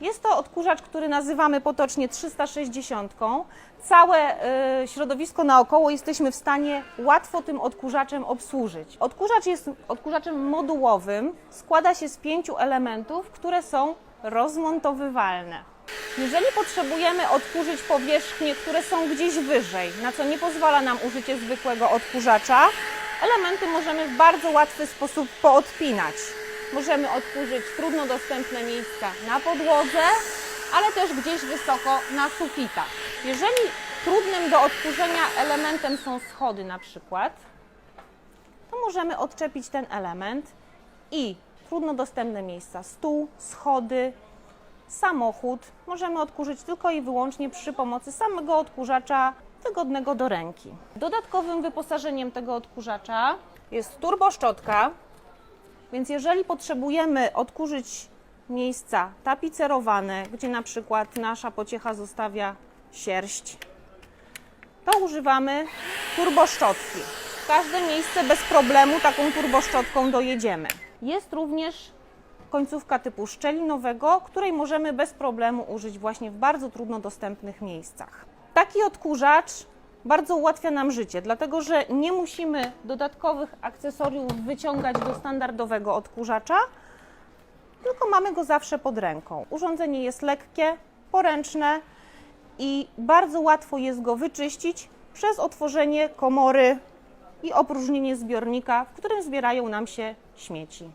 Jest to odkurzacz, który nazywamy potocznie 360. Całe y, środowisko naokoło jesteśmy w stanie łatwo tym odkurzaczem obsłużyć. Odkurzacz jest odkurzaczem modułowym, składa się z pięciu elementów, które są rozmontowywalne. Jeżeli potrzebujemy odkurzyć powierzchnie, które są gdzieś wyżej, na co nie pozwala nam użycie zwykłego odkurzacza, elementy możemy w bardzo łatwy sposób poodpinać. Możemy odkurzyć trudno dostępne miejsca na podłodze, ale też gdzieś wysoko na sufitach. Jeżeli trudnym do odkurzenia elementem są schody na przykład, to możemy odczepić ten element i trudno dostępne miejsca, stół, schody, samochód możemy odkurzyć tylko i wyłącznie przy pomocy samego odkurzacza wygodnego do ręki. Dodatkowym wyposażeniem tego odkurzacza jest turboszczotka, więc jeżeli potrzebujemy odkurzyć miejsca tapicerowane, gdzie na przykład nasza pociecha zostawia sierść, to używamy turboszczotki. Każde miejsce bez problemu taką turboszczotką dojedziemy. Jest również końcówka typu szczelinowego, której możemy bez problemu użyć właśnie w bardzo trudno dostępnych miejscach. Taki odkurzacz bardzo ułatwia nam życie, dlatego że nie musimy dodatkowych akcesoriów wyciągać do standardowego odkurzacza, tylko mamy go zawsze pod ręką. Urządzenie jest lekkie, poręczne i bardzo łatwo jest go wyczyścić przez otworzenie komory i opróżnienie zbiornika, w którym zbierają nam się śmieci.